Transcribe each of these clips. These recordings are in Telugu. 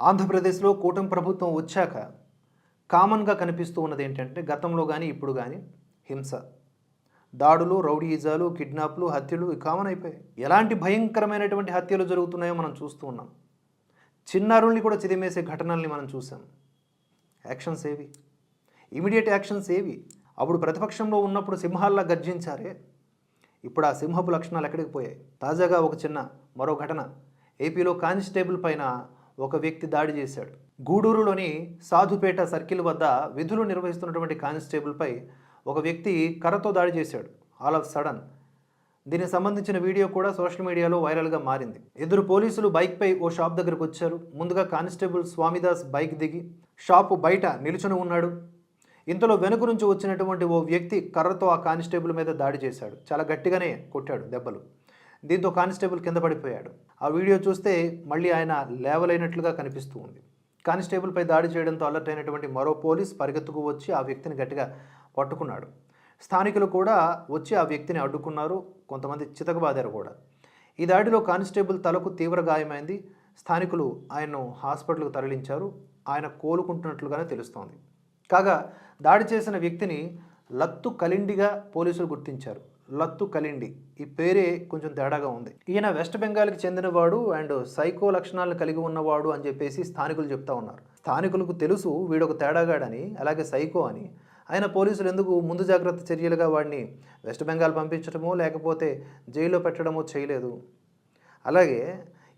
ఆంధ్రప్రదేశ్లో కూటమి ప్రభుత్వం వచ్చాక కామన్గా కనిపిస్తూ ఉన్నది ఏంటంటే గతంలో కానీ ఇప్పుడు కానీ హింస. దాడులు రౌడీయిజాలు కిడ్నాప్లు హత్యలు కామన్ అయిపోయాయి. ఎలాంటి భయంకరమైనటువంటి హత్యలు జరుగుతున్నాయో మనం చూస్తూ ఉన్నాం. చిన్నారుల్ని కూడా చిదిమేసే ఘటనల్ని మనం చూసాం యాక్షన్స్ ఏవి? ఇమీడియట్ యాక్షన్స్ ఏవి? అప్పుడు ప్రతిపక్షంలో ఉన్నప్పుడు సింహాల్లా గర్జించారే. ఇప్పుడు ఆ సింహపు లక్షణాలు ఎక్కడికి పోయాయి? తాజాగా ఒక చిన్న మరో ఘటన. ఏపీలో కానిస్టేబుల్ పైన ఒక వ్యక్తి దాడి చేశాడు. గూడూరులోని సాధుపేట సర్కిల్ వద్ద విధులు నిర్వహిస్తున్నటువంటి కానిస్టేబుల్పై ఒక వ్యక్తి కర్రతో దాడి చేశాడు. All of sudden. దీనికి సంబంధించిన వీడియో కూడా సోషల్ మీడియాలో వైరల్గా మారింది. ఇద్దరు పోలీసులు బైక్పై ఓ షాప్ దగ్గరకు వచ్చారు. ముందుగా కానిస్టేబుల్ స్వామిదాస్ బైక్ దిగి షాపు బయట నిలుచుని ఉన్నాడు. ఇంతలో వెనుక నుంచి వచ్చినటువంటి ఓ వ్యక్తి కర్రతో ఆ కానిస్టేబుల్ మీద దాడి చేశాడు. చాలా గట్టిగానే కొట్టాడు దెబ్బలు. దీంతో కానిస్టేబుల్ కింద పడిపోయాడు. ఆ వీడియో చూస్తే మళ్ళీ ఆయన లేవలైనట్లుగా కనిపిస్తూ ఉంది. కానిస్టేబుల్పై దాడి చేయడంతో అలర్ట్ అయినటువంటి మరో పోలీస్ పరిగెత్తుకు వచ్చి ఆ వ్యక్తిని గట్టిగా పట్టుకున్నాడు. స్థానికులు కూడా వచ్చి ఆ వ్యక్తిని అడ్డుకున్నారు. కొంతమంది చితకబాదారు కూడా. ఈ దాడిలో కానిస్టేబుల్ తలకు తీవ్ర గాయమైంది. స్థానికులు ఆయన్ను హాస్పిటల్కు తరలించారు. ఆయన కోలుకుంటున్నట్లుగానే తెలుస్తోంది. కాగా దాడి చేసిన వ్యక్తిని లత్తు కలిండిగా పోలీసులు గుర్తించారు. లత్తు కలిండి ఈ పేరే కొంచెం తేడాగా ఉంది. ఈయన వెస్ట్ బెంగాల్కి చెందినవాడు అండ్ సైకో లక్షణాలను కలిగి ఉన్నవాడు అని చెప్పేసి స్థానికులు చెప్తా ఉన్నారు. స్థానికులకు తెలుసు వీడొక తేడాగాడని అలాగే సైకో అని. ఆయన పోలీసులు ఎందుకు ముందు జాగ్రత్త చర్యలుగా వాడిని వెస్ట్ బెంగాల్ పంపించడమో లేకపోతే జైల్లో పెట్టడమో చేయలేదు. అలాగే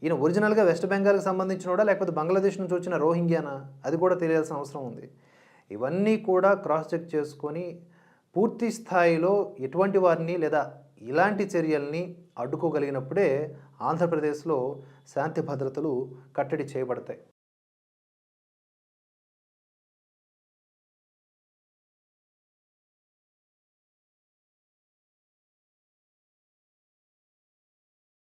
ఈయన ఒరిజినల్గా వెస్ట్ బెంగాల్కి సంబంధించినోడా లేకపోతే బంగ్లాదేశ్ నుంచి వచ్చిన రోహింగ్యానా? అది కూడా తెలియాల్సిన అవసరం ఉంది. ఇవన్నీ కూడా క్రాస్ చెక్ చేసుకొని పూర్తి స్థాయిలో ఎటువంటి వారిని లేదా ఇలాంటి చర్యల్ని అడ్డుకోగలిగినప్పుడే ఆంధ్రప్రదేశ్లో శాంతి భద్రతలు కట్టడి చేయబడతాయి.